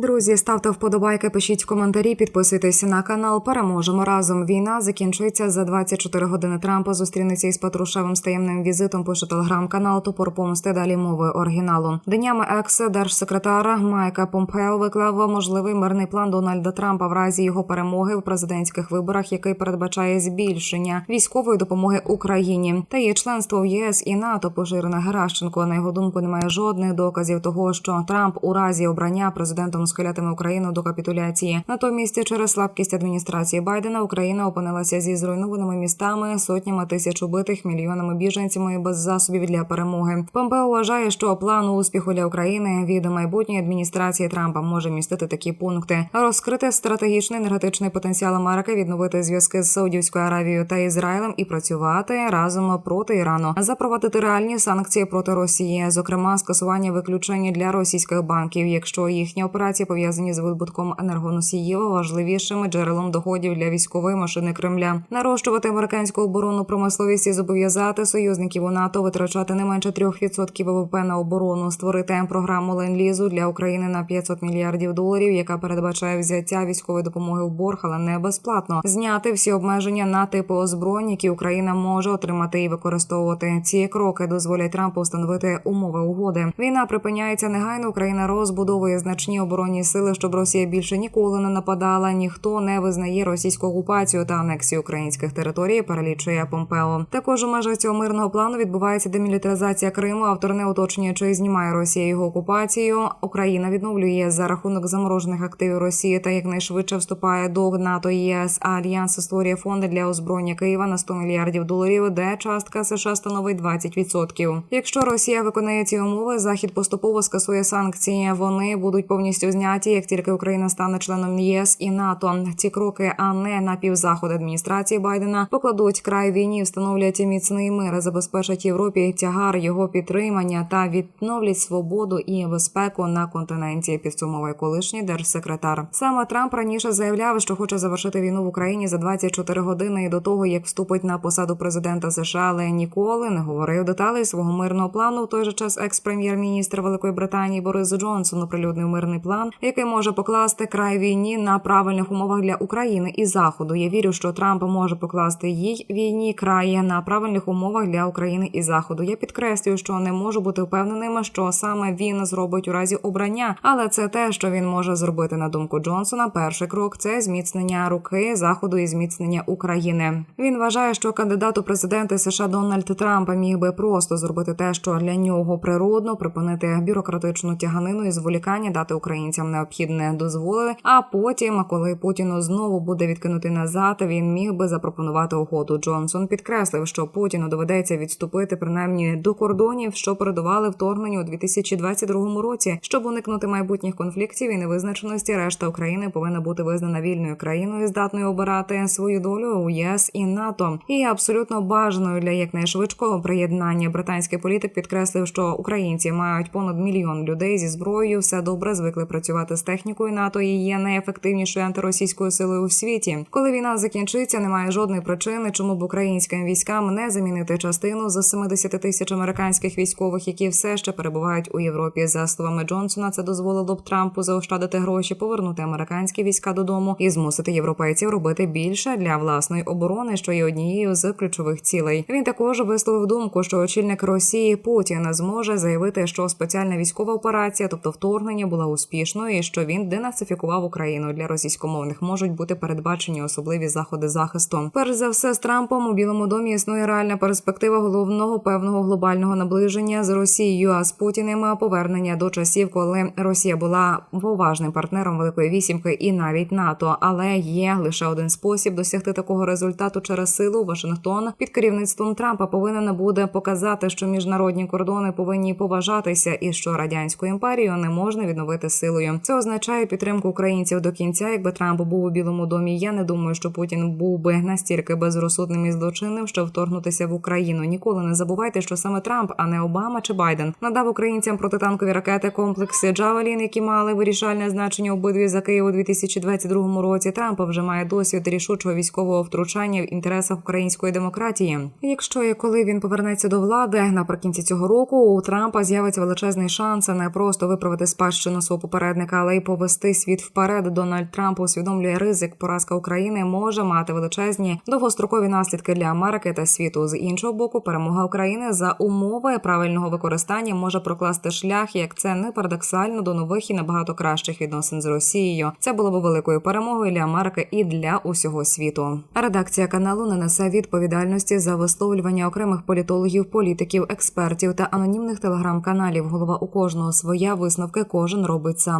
Друзі, ставте вподобайки, пишіть коментарі, підписуйтесь на канал. Переможемо разом. Війна закінчується за 24 години. Трампа зустрінеться із Патрушевим з таємним візитом. Пише телеграм-канал Топор помсти. Далі мови оригіналу. Днями екс держсекретара Майка Помпео виклав можливий мирний план Дональда Трампа в разі його перемоги в президентських виборах, який передбачає збільшення військової допомоги Україні та є членство в ЄС і НАТО. Пише Ірина Геращенко. На його думку, немає жодних доказів того, що Трамп у разі обрання президентом схилятиме Україну до капітуляції. Натомість, через слабкість адміністрації Байдена Україна опинилася зі зруйнованими містами, сотнями тисяч убитих, мільйонами біженцями без засобів для перемоги. Помпео вважає, що план успіху для України від майбутньої адміністрації Трампа може містити такі пункти: розкрити стратегічний енергетичний потенціал Америки, відновити зв'язки з Саудівською Аравією та Ізраїлем і працювати разом проти Ірану, запровадити реальні санкції проти Росії, зокрема скасування виключення для російських банків, якщо їхні операції пов'язані з видобутком енергоносіїв, важливішим джерелом доходів для військової машини Кремля, нарощувати американську оборонну промисловість і зобов'язати союзників у НАТО витрачати не менше 3% ВВП на оборону, створити програму ленд-лізу для України на 500 мільярдів доларів, яка передбачає взяття військової допомоги в борг, але не безплатно, зняти всі обмеження на типи озброєнь, які Україна може отримати і використовувати. Ці кроки дозволять Трампу встановити умови угоди. Війна припиняється негайно. Україна розбудовує значні оборонні сили, щоб Росія більше ніколи не нападала. Ніхто не визнає російську окупацію та анексію українських територій. Перелічує Помпео. Також у межах цього мирного плану відбувається демілітаризація Криму. Автор не уточнює, чи знімає Росія його окупацію. Україна відновлює за рахунок заморожених активів Росії та якнайшвидше вступає до НАТО ЄС. А альянс створює фонди для озброєння Києва на 100 мільярдів доларів, де частка США становить 20%. Якщо Росія виконає ці умови, захід поступово скасує санкції. Вони будуть повністю зняті, як тільки Україна стане членом ЄС і НАТО. Ці кроки, а не напівзаход адміністрації Байдена, покладуть край війні, встановлять міцний мир, забезпечать Європі тягар його підтримання та відновлять свободу і безпеку на континенті. Підсумовує колишній держсекретар. Саме Трамп раніше заявляв, що хоче завершити війну в Україні за 24 години і до того, як вступить на посаду президента США, але ніколи не говорив деталей свого мирного плану. В той же час екс-прем'єр-міністр Великої Британії Борис Джонсон оприлюднив мирний план, який може покласти край війні на правильних умовах для України і Заходу. Я вірю, що Трамп може покласти їй війні край на правильних умовах для України і Заходу. Я підкреслюю, що не можу бути впевненим, що саме він зробить у разі обрання, але це те, що він може зробити на думку Джонсона. Перший крок це зміцнення руки Заходу і зміцнення України. Він вважає, що кандидат у президенти США Дональд Трамп міг би просто зробити те, що для нього природно припинити бюрократичну тяганину і зволікання, дати українцям необхідне дозволили. А потім, коли Путіну знову буде відкинути назад, він міг би запропонувати угоду. Джонсон підкреслив, що Путіну доведеться відступити принаймні до кордонів, що передували вторгненню у 2022 році, щоб уникнути майбутніх конфліктів і невизначеності. Решта України повинна бути визнана вільною країною, здатною обирати свою долю у ЄС і НАТО. І абсолютно бажаною для якнайшвидшого приєднання британський політик підкреслив, що українці мають понад мільйон людей зі зброєю. Все добре звикли працювати з технікою НАТО і є найефективнішою антиросійською силою у світі. Коли війна закінчиться, немає жодної причини, чому б українським військам не замінити частину з 70 тисяч американських військових, які все ще перебувають у Європі. За словами Джонсона, це дозволило б Трампу заощадити гроші, повернути американські війська додому і змусити європейців робити більше для власної оборони, що є однією з ключових цілей. Він також висловив думку, що очільник Росії Путін зможе заявити, що спеціальна військова операція, тобто вторгнення, була успішною, і що він денацифікував Україну для російськомовних можуть бути передбачені особливі заходи захисту. Перш за все, з Трампом у Білому домі існує реальна перспектива головного певного глобального наближення з Росією, а з Путіним повернення до часів, коли Росія була поважним партнером Великої вісімки і навіть НАТО. Але є лише один спосіб досягти такого результату через силу. Вашингтон під керівництвом Трампа повинен буде показати, що міжнародні кордони повинні поважатися, і що радянську імперію не можна відновити силою. Це означає підтримку українців до кінця. Якби Трамп був у Білому домі, я не думаю, що Путін був би настільки безрозсудним і злочинним, щоб вторгнутися в Україну. Ніколи не забувайте, що саме Трамп, а не Обама чи Байден, надав українцям протитанкові ракети комплекси Джавелін, які мали вирішальне значення обидві за Київ у 2022 році. Трамп вже має досвід рішучого військового втручання в інтересах української демократії. Якщо і коли він повернеться до влади наприкінці цього року, у Трампа з'явиться величезний шанс не просто виправити спадщину свого попереднього попередника, але й повести світ вперед. Дональд Трамп усвідомлює ризик. Поразка України може мати величезні довгострокові наслідки для Америки та світу. З іншого боку, перемога України за умови правильного використання може прокласти шлях, як це не парадоксально до нових і набагато кращих відносин з Росією. Це було б великою перемогою для Америки і для усього світу. Редакція каналу не несе відповідальності за висловлювання окремих політологів, політиків, експертів та анонімних телеграм-каналів. Голова у кожного своя висновки кожен робить сам.